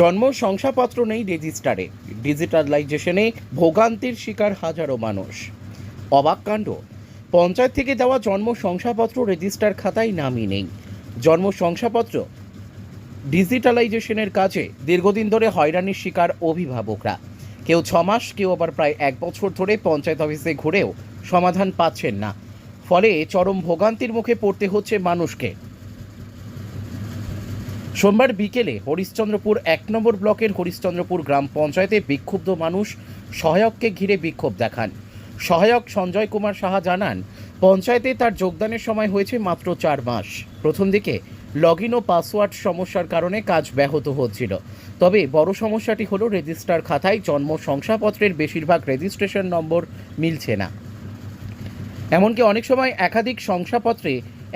জন্ম শংসাপত্র নেই রেজিস্টারে। ডিজিটালাইজেশনে ভোগান্তির শিকার হাজারো মানুষ। অবাক কাণ্ড। পঞ্চায়েত থেকে দেওয়া জন্ম শংসাপত্র রেজিস্টার খাতায় নামই নেই। জন্ম শংসাপত্র ডিজিটালাইজেশনের কাজে দীর্ঘদিন ধরে হয়রানির শিকার অভিভাবকরা। কেউ ছ মাস, কেউ আবার প্রায় এক বছর ধরে পঞ্চায়েত অফিসে ঘুরেও সমাধান পাচ্ছেন না। ফলে চরম ভোগান্তির মুখে পড়তে হচ্ছে মানুষকে। সোমবার বিকেলে হরিশ্চন্দ্রপুর এক নম্বর ব্লকের হরিশ্চন্দ্রপুর গ্রাম পঞ্চায়েতে বিক্ষুব্ধ মানুষ সহায়ককে ঘিরে বিক্ষোভ দেখান। সহায়ক সঞ্জয় কুমার সাহা জানান, পঞ্চায়েতে তার যোগদানের সময় হয়েছে মাত্র চার মাস। প্রথম দিকে লগ ও পাসওয়ার্ড সমস্যার কারণে কাজ ব্যাহত হচ্ছিল। তবে বড় সমস্যাটি হলো রেজিস্টার খাতায় জন্ম শংসাপত্রের বেশিরভাগ রেজিস্ট্রেশন নম্বর মিলছে না। এমনকি অনেক সময় একাধিক শংসাপত্রে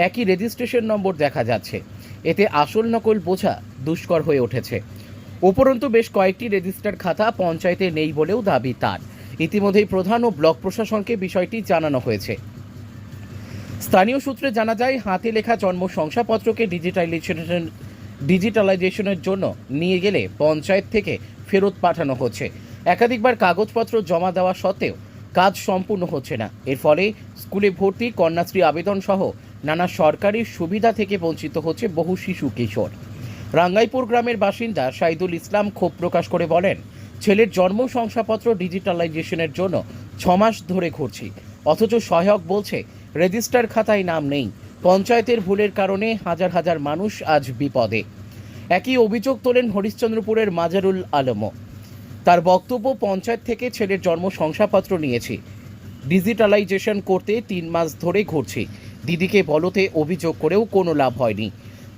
একই রেজিস্ট্রেশন নম্বর দেখা যাচ্ছে। এতে আসল নকল বোঝা দুষ্কর হয়ে উঠেছে। উপরন্তু বেশ কয়েকটি রেজিস্টার খাতা পঞ্চায়েতে নেই বলেও দাবি তার। ইতিমধ্যেই প্রধান ও ব্লক প্রশাসনকে বিষয়টি জানানো হয়েছে। স্থানীয় সূত্রে জানা যায়, হাতে লেখা জন্ম শংসাপত্রকে ডিজিটালাইজেশন ডিজিটালাইজেশনের জন্য নিয়ে গেলে পঞ্চায়েত থেকে ফেরত পাঠানো হচ্ছে। একাধিকবার কাগজপত্র জমা দেওয়া সত্ত্বেও কাজ সম্পূর্ণ হচ্ছে না। এর ফলে স্কুলে ভর্তি, কন্যাশ্রী আবেদন সহ নানা সরকারি সুবিধা থেকে বঞ্চিত হচ্ছে বহু শিশু কিশোর। রাঙ্গাইপুর গ্রামের বাসিন্দা সাইদুল ইসলাম ক্ষোভ প্রকাশ করে বলেন, ছেলের জন্ম শংসাপত্র ডিজিটালাইজেশনের জন্য ছমাস ধরে ঘুরছি। অথচ সহায়ক বলছে, রেজিস্টার খাতায় নাম নেই। পঞ্চায়েতের ভুলের কারণে হাজার হাজার মানুষ আজ বিপদে। একই অভিযোগ তোলেন হরিশ্চন্দ্রপুরের মাজারুল আলমও। তার বক্তব্য, পঞ্চায়েত থেকে ছেলের জন্ম শংসাপত্র নিয়েছি। ডিজিটালাইজেশন করতে তিন মাস ধরে ঘুরছি। দিদিকে বলতে অভিযোগ করেও কোনো লাভ হয়নি।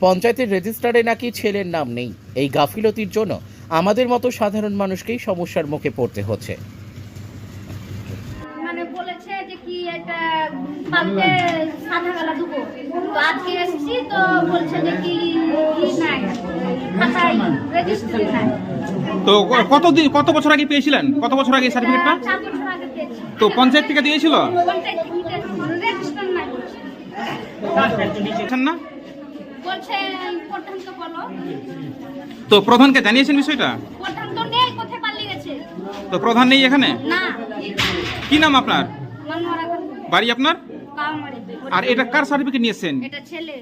পঞ্চায়েতের রেজিস্টারে নাকি ছেলের নাম নেই। এই গাফিলতির জন্য আমাদের মতো সাধারণ মানুষকেই সমস্যার মুখে পড়তে হচ্ছে। মানে বলেছে যে কি একটা কালকে সাদা বেলা দেবো তো আজকে এসেছি তো বলছে যে কি কি নাই। খাতায় রেজিস্ট্রি নাই। তো ক- কতদিন কত বছর আগে পেয়েছিলেন? কত বছর আগে সার্টিফিকেটটা চার বছর আগে পেয়েছি। তো পঞ্চায়েত থেকে দিয়েছিল? পঞ্চায়েত থেকে রেজিস্টার নাই বলছে দিয়েছেন না? তো প্রধানকে জানিয়েছেন বিষয়টা? তো নেই কোথায় পালিয়ে গেছে? তো প্রধান নেই এখানে? কি নাম আপনার? বাড়ি আপনার? আর এটা কার সার্টিফিকেট নিয়েছেন?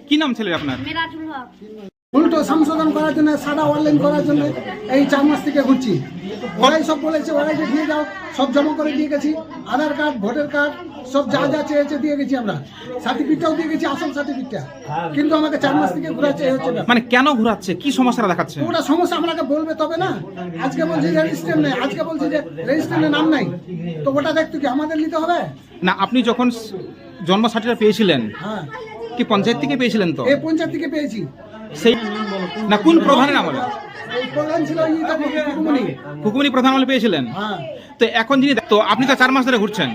কি নাম ছেলের আপনার? মেরাজুল উল্টো সংশোধন করার জন্য সাদা অনলাইন করার জন্য এই চার মাস থেকে ঘুরছি। ওরাই সব বলেছে ওরাই যে দিয়ে যাও সব জমা করে দিয়ে গেছি। আধার কার্ড ভোটার কার্ড সব যা যা চেয়েছে দিয়ে গেছি আমরা। সার্টিফিকেটটাও দিয়ে গেছি আসল সার্টিফিকেটটা। কিন্তু আমাকে চার মাস থেকে ঘুরাচ্ছে হচ্ছে ব্যাপার। মানে কেন ঘোরাচ্ছে? কি সমস্যাটা দেখাচ্ছে? ওটা সমস্যা আপনাকে বলবে তবে না। আজকে বলছি যে রেজিস্টার নেই আজকে বলছি যে রেজিস্টারে নাম নাই। তো ওটা দেখতে কি আমাদের নিতে হবে? না আপনি যখন জন্ম সার্টিফিকেট পেয়েছিলেন হ্যাঁ। কি পঞ্চায়েত থেকে পেয়েছিলেন তো? এই পঞ্চায়েত থেকে পেয়েছি। সেই না কোন প্রধানের আমলে প্রধান ছিল হুকুমনি। হুকুমনি প্রধান আমলে পেয়েছিলেন? হ্যাঁ। তো এখন যিনি তো আপনি তো চার মাস ধরে ঘুরছেন।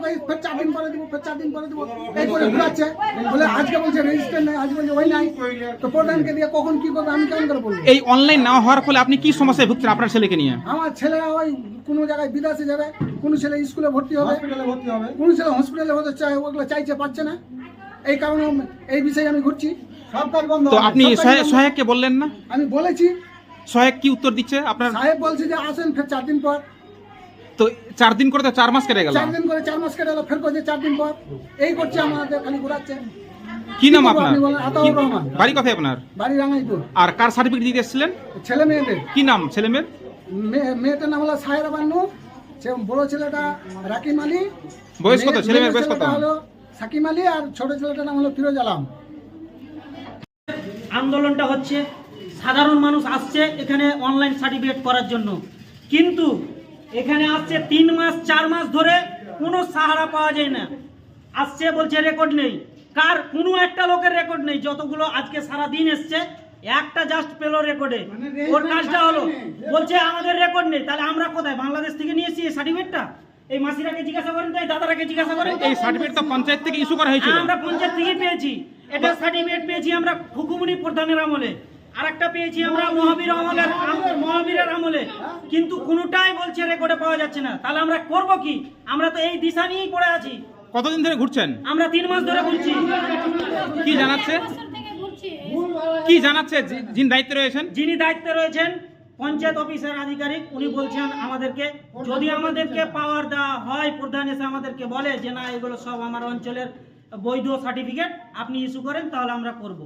ফের চার দিন পরে দেবো ফের চার দিন পরে দেবো। এই করে ঘুরাচ্ছে। বলে আজকে বলছে রেজিস্টার নাই আজ বলছে ওই নাই। তো প্রধানকে দিয়ে কখন কি করবে আমি কেমন করে বলব? এই অনলাইন না হওয়ার ফলে আপনি কি সমস্যায় ভুগছেন আপনার ছেলেকে নিয়ে? আমার ছেলে ওই কোনো জায়গায় বিদেশে যাবে কোনো ছেলে স্কুলে ভর্তি হবে কোনো ছেলে হসপিটালে হতে চায় ওগুলো চাইছে পাচ্ছে না। এই কারণে এই বিষয়ে আমি ঘুরছি। সব বন্ধ তো আপনি সহায়- সহায়ককে বললেন না? আমি বলেছি। সহায়ক কি উত্তর দিচ্ছে আপনার? সাহেব বলছে যে আসেন ফের চার দিন পর। তো চার দিন করে তো চার মাস কেটে গেল। চার দিন করে চার মাস কেটে গেলো ফের করছে চার দিন পর। এই করছে আমাদের খালি ঘুরাচ্ছে। কি নাম আপনার? আতাউর রহমান। বাড়ি কোথায় আপনার? বাড়ি রাঙাইপুর। আর কার সার্টিফিকেট দিতে এসেছিলেন? ছেলে মেয়েদের। কি নাম ছেলে মেয়ের? মেয়েটার নাম হলো সাহেরা বান্নু। সে বড় ছেলেটা রাকিম আলী। বয়স কত? ছেলে মেয়ের বয়স কত? হলো সাকিম আলী আর ছোট ছেলেটার নাম হলো ফিরোজ আলম। আন্দোলনটা হচ্ছে সাধারণ মানুষ আসছে এখানে অনলাইন সার্টিফিকেট করার জন্য। কিন্তু এখানে আসছে তিন মাস চার মাস ধরে কোনো সাহারা পাওয়া যায় না। আসছে বলছে রেকর্ড নেই। কার? কোনো একটা লোকের রেকর্ড নেই। যতগুলো আজকে সারা দিন এসছে একটা জাস্ট পেল রেকর্ডে ওর কাজটা হলো। বলছে আমাদের রেকর্ড নেই। তাহলে আমরা কোথায়? বাংলাদেশ থেকে নিয়েছি এই সার্টিফিকেটটা এই মাসিরাকে জিজ্ঞাসা করেন তো এই দাদারাকে জিজ্ঞাসা করেন এই সার্টিফিকেট তো পঞ্চায়েত থেকে ইস্যু করা হয়েছিল। আমরা পঞ্চায়েত থেকে পেয়েছি। এটা সার্টিফিকেট পেয়েছি আমরা হুকুমনি প্রধানের আমলে। আর একটা পেয়েছি আমরা মহাবীর আমলের আম- মহাবীরের আমলে। কিন্তু কোনোটাই বলছে রেকর্ডে পাওয়া যাচ্ছে না। তাহলে আমরা করব কি? আমরা তো এই দিশা নিয়েই পড়ে আছি। কতদিন ধরে ঘুরছেন? আমরা তিন মাস ধরে ঘুরছি। কি জানাচ্ছে? কি জানাচ্ছে? যিনি দায়িত্বে রয়েছেন? যিনি দায়িত্বে রয়েছেন পঞ্চায়েত অফিসের আধিকারিক উনি বলছেন আমাদেরকে যদি আমাদেরকে পাওয়ার দেওয়া হয় প্রধান এসে আমাদেরকে বলে যে না এগুলো সব আমার অঞ্চলের বৈধ সার্টিফিকেট আপনি ইস্যু করেন তাহলে আমরা করব।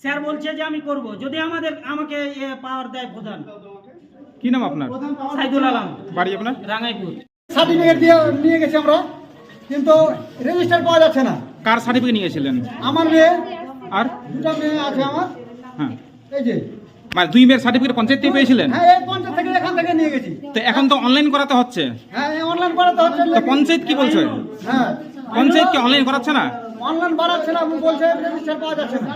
স্যার বলছে যে আমি করব। যদি আমাদের আমাকে পাওয়ার দেয় প্রধান। কি নাম আপনার? সাইদুল আলম। বাড়ি আপনার? রাঙাইপুর। সার্টিফিকেট দিয়ে নিয়ে গেছি আমরা কিন্তু রেজিস্টার পাওয়া যাচ্ছে না। কার সার্টিফিকেট নিয়েছিলেন? আমার মেয়ে আর? দুটা মেয়ে আছে আমার। হ্যাঁ। এই যে। মানে দুই মেয়ের সার্টিফিকেট পঞ্চায়েত থেকে পেয়েছিলেন? হ্যাঁ এই পঞ্চায়েত থেকে এখান থেকে নিয়ে গেছি। তো এখন তো অনলাইন করাতে হচ্ছে। হ্যাঁ অনলাইন করাতে হচ্ছে। তো পঞ্চায়েত কি বলছে? হ্যাঁ। পঞ্চায়েত কি অনলাইন করাচ্ছে না? অনলাইন বাড়াচ্ছে না বলছে রেজিস্টার পাওয়া যাচ্ছে না।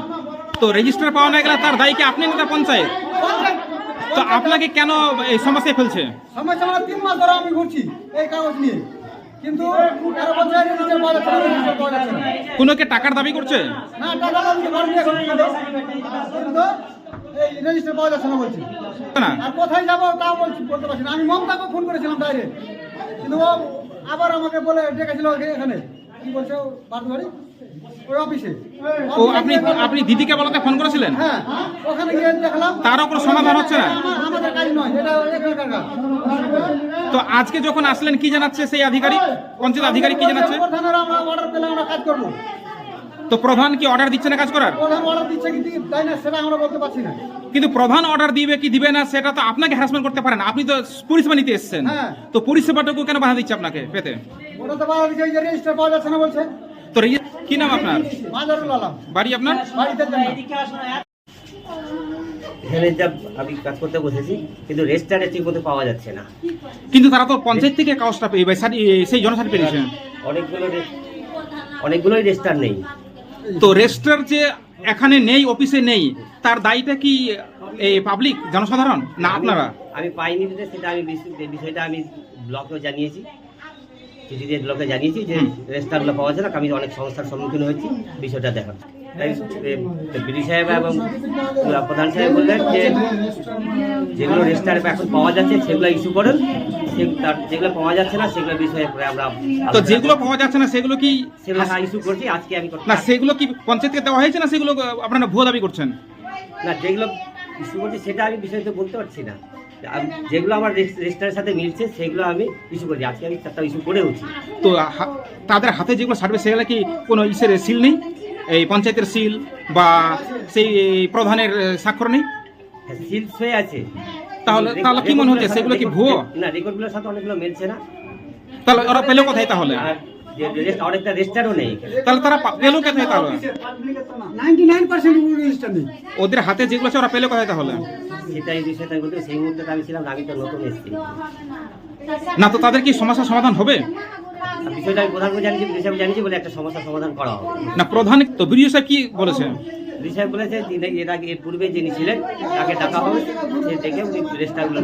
তো রেজিস্টার পাওয়া না গেলে তার দায়ী কি আপনি না পঞ্চায়েত? তো আপনাকে কেন এই সমস্যায় ফেলছে? সমস্যা মানে তিন মাস ধরে আমি ঘুরছি এই কাগজ নিয়ে। কিন্তু কোনো কে টাকার দাবি করছে? না টাকা দাবি রেজিস্টার পাওয়া যাচ্ছে না বলছি। না। আর কোথায় যাব তা বলছি বলতে পারছি না। আমি মমতাকে ফোন করেছিলাম ডাইরেক্ট কিন্তু ও আবার আমাকে বলে ডেকেছিল এখানে। কি বলছে? ও বাড়ি বাড়ি ওই অফিসে। ও আপনি আপনি দিদিকে বলাতে ফোন করেছিলেন? হ্যাঁ। ওখানে গিয়ে দেখলাম। তারও কোনো সমাধান হচ্ছে না? আমাদের কাজ নয় এটা এখানকার কাজ তো আজকে যখন আসলেন কি জানাচ্ছে সেই আধিকারিক? পঞ্চায়েত আধিকারিক কি জানাচ্ছে? আমরা অর্ডার পেলে আমরা কাজ করব। তো প্রধান কি অর্ডার দিচ্ছে না কাজ করার? প্রধান অর্ডার দিচ্ছে কি তাই না? সেটা আমরা বলতে পারছি না। কিন্তু প্রধান অর্ডার দিবে কি দিবে না সেটা তো আপনাকে হ্যারাসমেন্ট করতে পারেন আপনি তো পরিষেবা নিতে এসেছেন। হ্যাঁ। তো পরিষেবাটুকু কেন বাধা দিচ্ছে আপনাকে পেতে? ওটা তো বাধা দিচ্ছে যে রেজিস্টার পাওয়া যাচ্ছে না বলছে। তো কি নাম আপনার? মাজারুল আলম। বাড়ি আপনার? বাড়িতে এখানে যা আমি কাজ করতে বসেছি কিন্তু রেজিস্টারে ঠিক মতো পাওয়া যাচ্ছে না। কিন্তু তারা তো পঞ্চায়েত থেকে কাগজটা পেয়ে সেই অনেকগুলো অনেকগুলোই রেজিস্টার নেই। তো রেজিস্ট্রার যে এখানে নেই অফিসে নেই তার দায়ীটা কি এই পাবলিক জনসাধারণ না আপনারা? আমি পাইনি বলে সেটা আমি বিষয়টা আমি ব্লকেও জানিয়েছি। চিঠি দিয়ে ব্লকে জানিয়েছি যে রেজিস্ট্রারগুলো পাওয়া যায় না আমি অনেক সমস্যার সম্মুখীন হয়েছি বিষয়টা দেখার তাই বিডি সাহেব এবং প্রধান সাহেব বললেন যে যেগুলো রেজিস্টার এখন পাওয়া যাচ্ছে সেগুলো ইস্যু করেন। সে- তার যেগুলো পাওয়া যাচ্ছে না সেগুলো বিষয়ে পরে আমরা তো যেগুলো পাওয়া যাচ্ছে না সেগুলো কি সেগুলো ইস্যু করছি আজকে আমি না সেগুলো কি পঞ্চায়েতকে দেওয়া হয়েছে না সেগুলো আপনারা ভুয়া দাবি করছেন? না যেগুলো ইস্যু করছি সেটা আমি বিষয়টা বলতে পারছি না। যেগুলো আমার রেজিস্টারের সাথে মিলছে সেগুলো আমি ইস্যু করি আজকে আমি চারটা ইস্যু করেওছি তো হা- তাদের হাতে যেগুলো সার্ভিস সেগুলো কি কোনো ইসের সিল নেই? এই পঞ্চায়েতের সিল বা সেই প্রধানের স্বাক্ষর নেই সিলস হয়ে আছে। তাহলে- তাহলে কি মনে হচ্ছে? সেগুলো কি ভুয়ো? না রেকর্ডগুলোর সাথে অনেকগুলো মিলছে না। তাহলে ওরা পেল কোথায় তাহলে? অনেকটা রেজিস্টারও নেই তাহলে তারা পা- পেল কোথায় তাহলে? 99% রেজিস্টার নেই। ওদের হাতে যেগুলো আছে ওরা পেল কোথায় তাহলে? সেটা এই বিষয়টা বলতে সেই মুহূর্তে তো আমি ছিলাম না, আমি তো নতুন এসেছি। না তো তাদের কি সমস্যার সমাধান হবে? বিষয়টা আমি প্রধানকে জানিয়েছি বিষয় জানিয়েছি বলে একটা সমস্যার সমাধান করা হবে। না প্রধান তো বিডিও সাহেব কি বলেছে? বিষয় বলেছে যিনি এর আগে এর পূর্বে যিনি ছিলেন তাকে ডাকা হবে সে দেখে উনি রেজিস্টারগুলো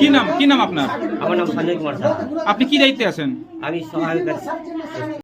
কি নাম কি নাম আপনার? আমার নাম সঞ্জয় কুমার আপনি কি দায়িত্বে আছেন? আমি সহায়ক